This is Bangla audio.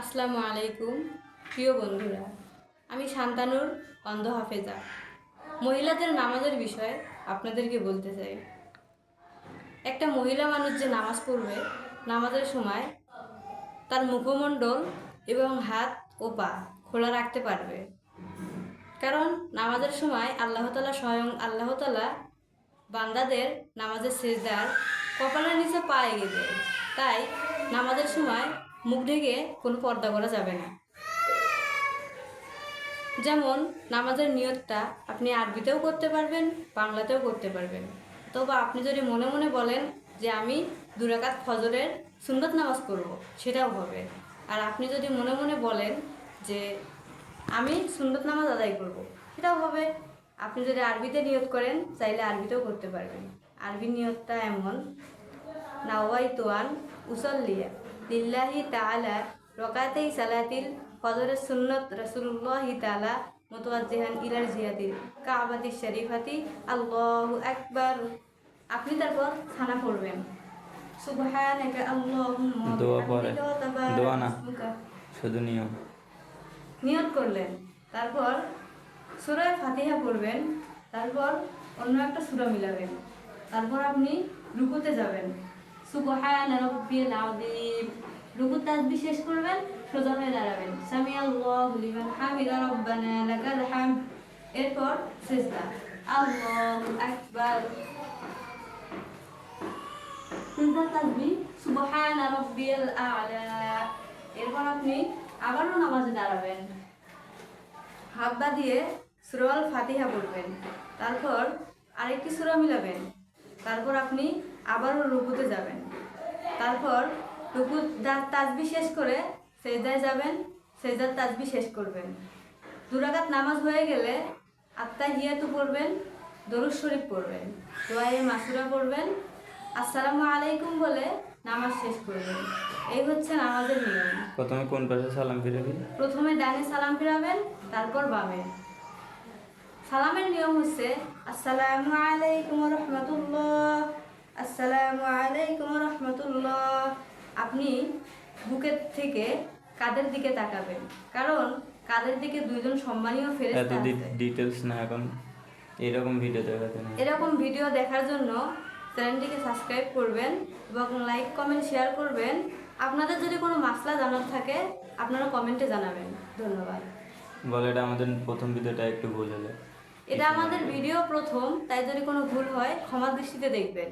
আসসালামু আলাইকুম, প্রিয় বন্ধুরা। আমি শান্তানুর অন্ধ হাফেজা মহিলাদের নামাজের বিষয়ে আপনাদেরকে বলতে চাই। একটা মহিলা মানুষ যে নামাজ পড়বে, নামাজের সময় তার মুখমণ্ডল এবং হাত ও পা খোলা রাখতে পারবে। কারণ নামাজের সময় আল্লাহ তালা স্বয়ং আল্লাহ তালা বান্দাদের নামাজের সেজদার কপালের নিচে পা এগিয়ে তাই নামাজের সময় মুখ ঢেকে কোনো পর্দা করা যাবে না। যেমন, নামাজের নিয়তটা আপনি আরবিতেও করতে পারবেন, বাংলাতেও করতে পারবেন। তবে আপনি যদি মনে মনে বলেন যে আমি দুরাকাত ফজরের সুন্দর নামাজ পড়ব, সেটাও হবে। আর আপনি যদি মনে মনে বলেন যে আমি সুন্দর নামাজ আদায় করব, সেটাও হবে। আপনি যদি আরবিতে নিয়ত করেন, চাইলে আরবিতেও করতে পারবেন। আরবির নিয়তটা এমন নাওয়াই তোয়ান উসল্লিয়া। লিল্লাহি তাআলা রকাতেই সালাতিল ফজরের সুন্নত রাসূলুল্লাহি তাআলা মুতাওয়াজ্জিহান ইলার জিয়াদিল কাবাতি শরীফাতি। আল্লাহু আকবার। আপনি তারপর খানা পড়বেন। সুবহানাকা আল্লাহুম্মা দোয়া তাবারাক দোয়া না। শুধু নিয়ম। নিয়ত করলেন। তারপর সুরায় ফাতিহা পড়বেন। তারপর অন্য একটা সুরা মিলাবেন। তারপর আপনি রুকুতে যাবেন। সুবহান রাব্বিল আযীম। রুকু তাসবিহ শেষ করবেন, সোজা হয়ে দাঁড়াবেন। সামি আল্লাহু লিমান হামিদা লাকাল এরপর সিজদা। আকবার। সিজদা তাসবিহ সুবহান আ'লা। এরপর আপনি আবারও নামাজে দাঁড়াবেন। হাত পা দিয়ে সুরল ফাতিহা পড়বেন। তারপর আরেকটি সুরা মিলাবেন। তারপর আপনি আবারও রুকুতে যাবেন। তারপর রুকু তাজবি শেষ করে সেজদায় যাবেন সেজদার তাজবি শেষ করবেন। দুরাকাত নামাজ হয়ে গেলে আত্মা হিয়াতু পড়বেন দরুদ শরীফ পড়বেন দোয়ায়ে মাসুরা পড়বেন আসসালামু আলাইকুম বলে নামাজ শেষ করবেন। এই হচ্ছে নামাজের নিয়ম। প্রথমে কোন পাশে সালাম ফিরাবেন? প্রথমে ডানে সালাম ফিরাবেন তারপর বামে। সালামের নিয়ম হচ্ছে আসসালামু আলাইকুম রহমতুল্লাহ। আপনি বুকের থেকে কাদের দিকে তাকাবেন? কারণ কাদের দিকে দুইজন সম্মানীয় ফেরেস্তা আছে। না এখন। এরকম ভিডিও দেখাতে না এরকম ভিডিও দেখার জন্য চ্যানেলটিকে সাবস্ক্রাইব করবেন এবং লাইক কমেন্ট শেয়ার করবেন। আপনাদের যদি কোনো মাসলা জানার থাকে আপনারা কমেন্টে জানাবেন। ধন্যবাদ। বলে এটা আমাদের প্রথম ভিডিওটা একটু ভুল হলো এটা আমাদের ভিডিও প্রথম তাই যদি কোনো ভুল হয় ক্ষমা দৃষ্টিতে দেখবেন।